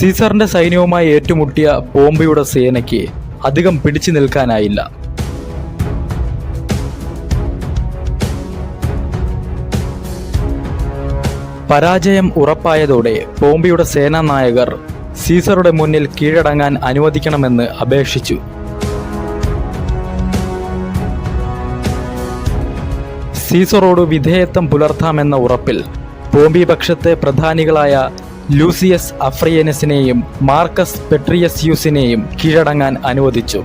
സീസറിന്റെ സൈന്യവുമായി ഏറ്റുമുട്ടിയ പോംബയുടെ സേനയ്ക്ക് അധികം പിടിച്ചു നിൽക്കാനായില്ല. പരാജയം ഉറപ്പായതോടെ പോംബിയുടെ സേനാനായകർ സീസറുടെ മുന്നിൽ കീഴടങ്ങാൻ അനുവദിക്കണമെന്ന് അപേക്ഷിച്ചു. സീസറോട് വിധേയത്വം പുലർത്താമെന്ന ഉറപ്പിൽ പോംബി പക്ഷത്തെ പ്രധാനികളായ ലൂസിയസ് അഫ്രിയനസിനെയും മാർക്കസ് പെട്രിയസ്യൂസിനെയും കീഴടങ്ങാൻ അനുവദിച്ചു.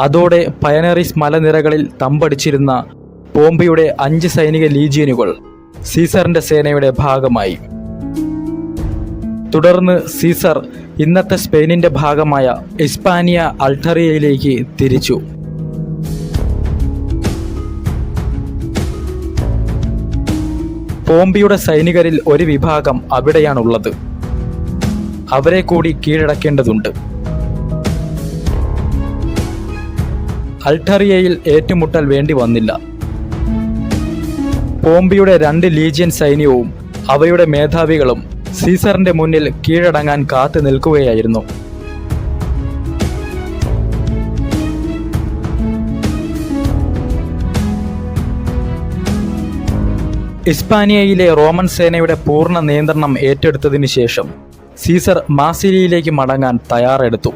അതോടെ പയനറിസ് മലനിരകളിൽ തമ്പടിച്ചിരുന്ന പോംബിയുടെ അഞ്ച് സൈനിക ലീജിയനുകൾ സീസറിന്റെ സേനയുടെ ഭാഗമായി. തുടർന്ന് സീസർ ഇന്നത്തെ സ്പെയിനിന്റെ ഭാഗമായ ഇസ്പാനിയ അൾട്ടറിയയിലേക്ക് തിരിച്ചു. പോംബിയുടെ സൈനികരിൽ ഒരു വിഭാഗം അവിടെയാണുള്ളത്. അവരെ കൂടി കീഴടക്കേണ്ടതുണ്ട്. അൾട്ടറിയയിൽ ഏറ്റുമുട്ടൽ വേണ്ടി വന്നില്ല. പോംബിയുടെ രണ്ട് ലീജിയൻ സൈന്യവും അവയുടെ മേധാവികളും സീസറിന്റെ മുന്നിൽ കീഴടങ്ങാൻ കാത്തു നിൽക്കുകയായിരുന്നു. ഇസ്പാനിയയിലെ റോമൻ സേനയുടെ പൂർണ നിയന്ത്രണം ഏറ്റെടുത്തതിന് ശേഷം സീസർ മാസിലിയിലേക്ക് മടങ്ങാൻ തയ്യാറെടുത്തു.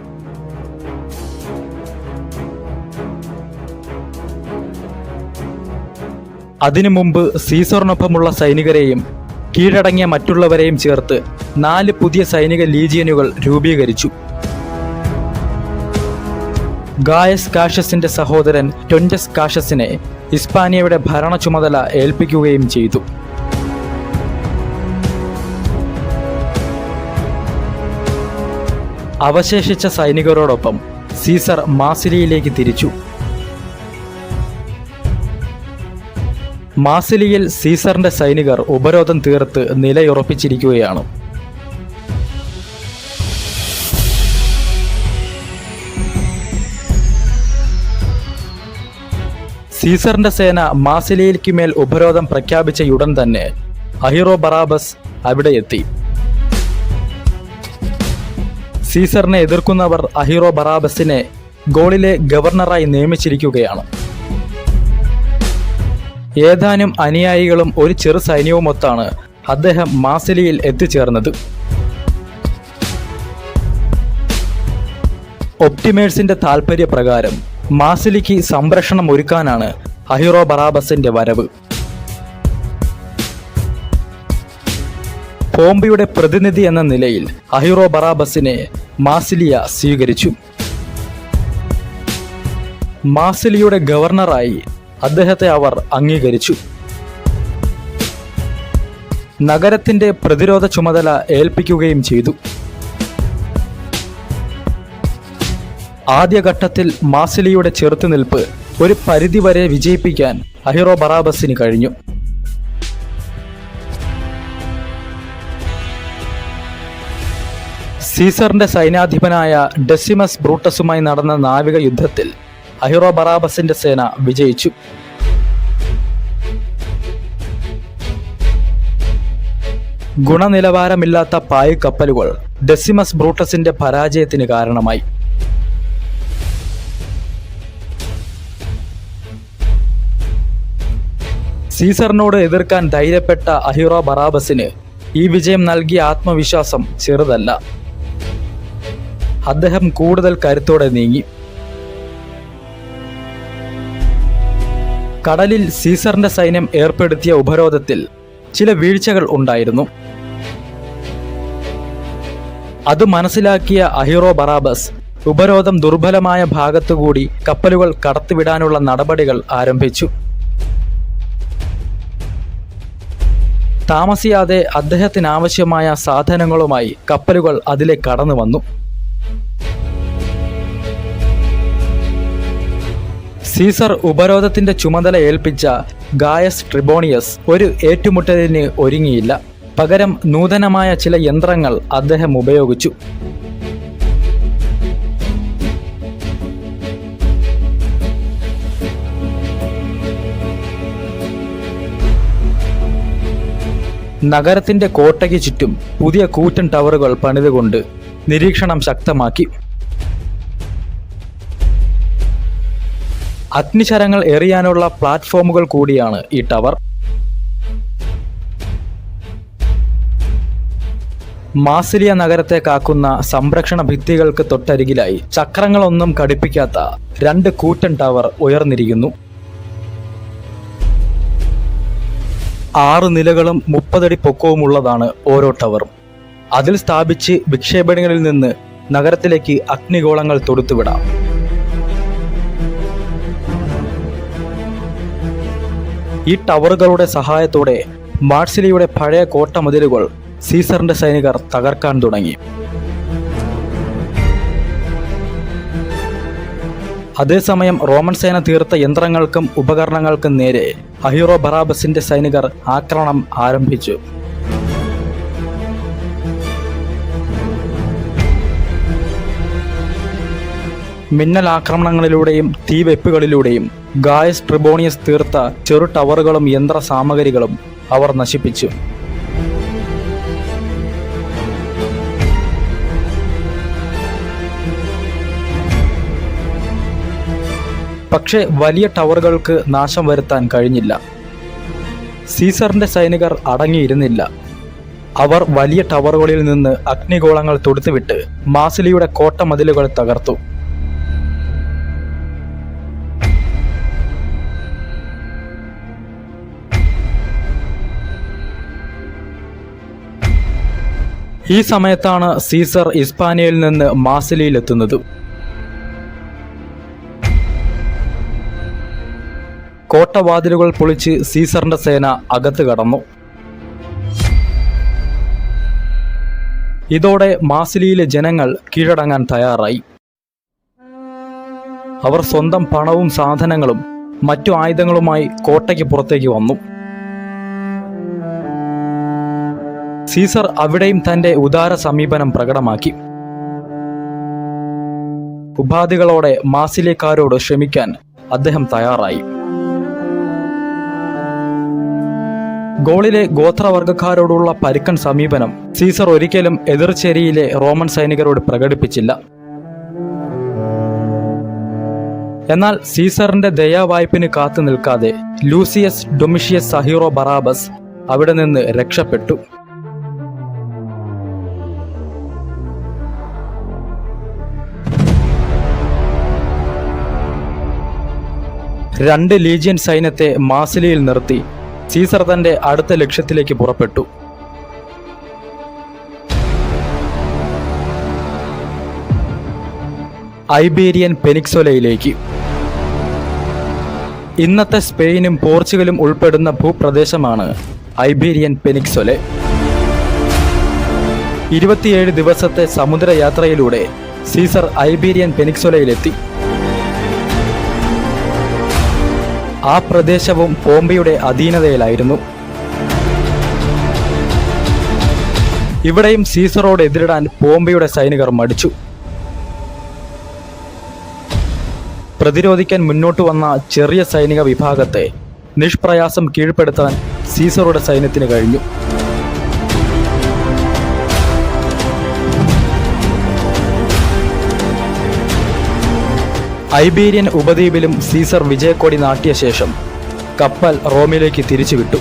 അതിനു മുമ്പ് സീസറിനൊപ്പമുള്ള സൈനികരെയും കീഴടങ്ങിയ മറ്റുള്ളവരെയും ചേർത്ത് നാല് പുതിയ സൈനിക ലീജിയനുകൾ രൂപീകരിച്ചു. ഗായസ് കാഷസിന്റെ സഹോദരൻ ടൊന്റസ് കാഷസിനെ ഇസ്പാനിയയുടെ ഭരണ ചുമതല ഏൽപ്പിക്കുകയും ചെയ്തു. അവശേഷിച്ച സൈനികരോടൊപ്പം സീസർ മാസിലിയിലേക്ക് തിരിച്ചു. മാസിലിയിൽ സീസറിന്റെ സൈനികർ ഉപരോധം തീർത്ത് നിലയുറപ്പിച്ചിരിക്കുകയാണ്. സീസറിന്റെ സേന മാസിലിയിലേക്ക് മേൽ ഉപരോധം പ്രഖ്യാപിച്ചയുടൻ തന്നെ അഹിറോ ബറാബസ് അവിടെ എത്തി. സീസറിനെ എതിർക്കുന്നവർ അഹിറോ ബറാബസിനെ ഗോളിലെ ഗവർണറായി നിയമിച്ചിരിക്കുകയാണ്. ഏതാനും അനുയായികളും ഒരു ചെറു സൈന്യവുമൊത്താണ് അദ്ദേഹം മാസിലിയിൽ എത്തിച്ചേർന്നത്. ഒപ്റ്റിമേഴ്സിന്റെ താൽപര്യപ്രകാരം മാസിലിക്ക് സംരക്ഷണം ഒരുക്കാനാണ് അഹിറോ ബറാബസിന്റെ വരവ്. പോംബിയുടെ പ്രതിനിധി എന്ന നിലയിൽ അഹിറോ ബറാബസിനെ മാസിലിയ സ്വീകരിച്ചു. മാസിലിയുടെ ഗവർണറായി അദ്ദേഹത്തെ അവർ അംഗീകരിച്ചു. നഗരത്തിന്റെ പ്രതിരോധ ചുമതല ഏൽപ്പിക്കുകയും ചെയ്തു. ആദ്യഘട്ടത്തിൽ മാസിലിയുടെ ചെറുത്തുനിൽപ്പ് ഒരു പരിധിവരെ വിജയിപ്പിക്കാൻ അഹിറോ ബറാബസിന് കഴിഞ്ഞു. സീസറിന്റെ സൈനാധിപനായ ഡെസിമസ് ബ്രൂട്ടസുമായി നടന്ന നാവിക യുദ്ധത്തിൽ അഹിറോ ബറാബസിന്റെ സേന വിജയിച്ചു. ഗുണനിലവാരമില്ലാത്ത പായ് കപ്പലുകൾ ഡെസിമസ് ബ്രൂട്ടസിന്റെ പരാജയത്തിന് കാരണമായി. സീസറിനോട് എതിർക്കാൻ ധൈര്യപ്പെട്ട അഹിറ ബറാബസിന് ഈ വിജയം നൽകിയ ആത്മവിശ്വാസം ചെറുതല്ല. അദ്ദേഹം കൂടുതൽ കരുത്തോടെ നീങ്ങി. കടലിൽ സീസറിന്റെ സൈന്യം ഏർപ്പെടുത്തിയ ഉപരോധത്തിൽ ചില വീഴ്ചകൾ ഉണ്ടായിരുന്നു. അത് മനസ്സിലാക്കിയ അഹിറോ ബറാബസ് ഉപരോധം ദുർബലമായ ഭാഗത്തുകൂടി കപ്പലുകൾ കടത്തിവിടാനുള്ള നടപടികൾ ആരംഭിച്ചു. താമസിയാതെ അദ്ദേഹത്തിനാവശ്യമായ സാധനങ്ങളുമായി കപ്പലുകൾ അതിലെ കടന്നു വന്നു. സീസർ ഉപരോധത്തിന്റെ ചുമതല ഏൽപ്പിച്ച ഗായസ് ട്രിബോണിയസ് ഒരു ഏറ്റുമുട്ടലിന് ഒരുങ്ങിയില്ല. പകരം നൂതനമായ ചില യന്ത്രങ്ങൾ അദ്ദേഹം ഉപയോഗിച്ചു. നഗരത്തിന്റെ കോട്ടയ്ക്ക് ചുറ്റും പുതിയ കൂറ്റൻ ടവറുകൾ പണിതുകൊണ്ട് നിരീക്ഷണം ശക്തമാക്കി. അഗ്നിശരങ്ങൾ എറിയാനുള്ള പ്ലാറ്റ്ഫോമുകൾ കൂടിയാണ് ഈ ടവർ. മാസിലിയ നഗരത്തെ കാക്കുന്ന സംരക്ഷണ ഭിത്തികൾക്ക് തൊട്ടരികിലായി ചക്രങ്ങളൊന്നും ഘടിപ്പിക്കാത്ത രണ്ട് കൂറ്റൻ ടവർ ഉയർന്നിരിക്കുന്നു. ആറ് നിലകളും മുപ്പതടി പൊക്കവുമുള്ളതാണ് ഓരോ ടവറും. അതിൽ സ്ഥാപിച്ച് വിക്ഷേപണങ്ങളിൽ നിന്ന് നഗരത്തിലേക്ക് അഗ്നിഗോളങ്ങൾ തൊടുത്തുവിടാം. ഈ ടവറുകളുടെ സഹായത്തോടെ മാർസിലിയുടെ പഴയ കോട്ടമതിലുകൾ സീസറിന്റെ സൈനികർ തകർക്കാൻ തുടങ്ങി. അതേസമയം റോമൻ സേന തീർത്ത യന്ത്രങ്ങൾക്കും ഉപകരണങ്ങൾക്കും നേരെ അഹിറോ ബറാബസിന്റെ സൈനികർ ആക്രമണം ആരംഭിച്ചു. മിന്നൽ ആക്രമണങ്ങളിലൂടെയും തീവെപ്പുകളിലൂടെയും ഗായസ് ട്രിബോണിയസ് തീർത്ത ചെറു ടവറുകളും യന്ത്ര സാമഗ്രികളും അവർ നശിപ്പിച്ചു. പക്ഷേ വലിയ ടവറുകൾക്ക് നാശം വരുത്താൻ കഴിഞ്ഞില്ല. സീസറിന്റെ സൈനികർ അടങ്ങിയിരുന്നില്ല. അവർ വലിയ ടവറുകളിൽ നിന്ന് അഗ്നിഗോളങ്ങൾ തൊടുത്തുവിട്ട് മാസിലിയുടെ കോട്ടമതിലുകൾ തകർത്തു. ഈ സമയത്താണ് സീസർ ഇസ്പാനിയയിൽ നിന്ന് മാസിലിയിലെത്തുന്നത്. കോട്ടവാതിലുകൾ പൊളിച്ച് സീസറിന്റെ സേന അകത്ത് കടന്നു. ഇതോടെ മാസിലിയിലെ ജനങ്ങൾ കീഴടങ്ങാൻ തയ്യാറായി. അവർ സ്വന്തം പണവും സാധനങ്ങളും മറ്റു ആയുധങ്ങളുമായി കോട്ടയ്ക്ക് പുറത്തേക്ക് വന്നു. സീസർ അവിടെയും തന്റെ ഉദാര സമീപനം പ്രകടമാക്കി. ഉപാധികളോടെ മാസിലേക്കാരോട് ക്ഷമിക്കാൻ അദ്ദേഹം തയ്യാറായി. ഗോളിലെ ഗോത്രവർഗക്കാരോടുള്ള പരുക്കൻ സമീപനം സീസർ ഒരിക്കലും എതിർചേരിയിലെ റോമൻ സൈനികരോട് പ്രകടിപ്പിച്ചില്ല. എന്നാൽ സീസറിന്റെ ദയാവായ്പിന് കാത്തു നിൽക്കാതെ ലൂസിയസ് ഡൊമിഷ്യസ് സഹീറോ ബറാബസ് അവിടെ നിന്ന് രക്ഷപ്പെട്ടു. രണ്ട് ലീജിയൻ സൈന്യത്തെ മാസിലിയിൽ നിർത്തി സീസർ തന്റെ അടുത്ത ലക്ഷ്യത്തിലേക്ക് പുറപ്പെട്ടു. ഐബേരിയൻ പെനിക്സോലയിലേക്ക്. ഇന്നത്തെ സ്പെയിനും പോർച്ചുഗലും ഉൾപ്പെടുന്ന ഭൂപ്രദേശമാണ് ഐബേരിയൻ പെനിക്സൊലെ. ഇരുപത്തിയേഴ് ദിവസത്തെ സമുദ്രയാത്രയിലൂടെ സീസർ ഐബീരിയൻ പെനിക്സൊലയിലെത്തി. ആ പ്രദേശവും പോംബയുടെ അധീനതയിലായിരുന്നു. ഇവിടെയും സീസറോട് എതിരിടാൻ പോംബയുടെ സൈനികർ മടിച്ചു. പ്രതിരോധിക്കാൻ മുന്നോട്ട് വന്ന ചെറിയ സൈനിക വിഭാഗത്തെ നിഷ്പ്രയാസം കീഴ്പ്പെടുത്താൻ സീസറുടെ സൈന്യത്തിന് കഴിഞ്ഞു. ഐബീരിയൻ ഉപദ്വീപിലും സീസർ വിജയക്കൊടി നാട്ടിയ ശേഷം കപ്പൽ റോമിലേക്ക് തിരിച്ചുവിട്ടു.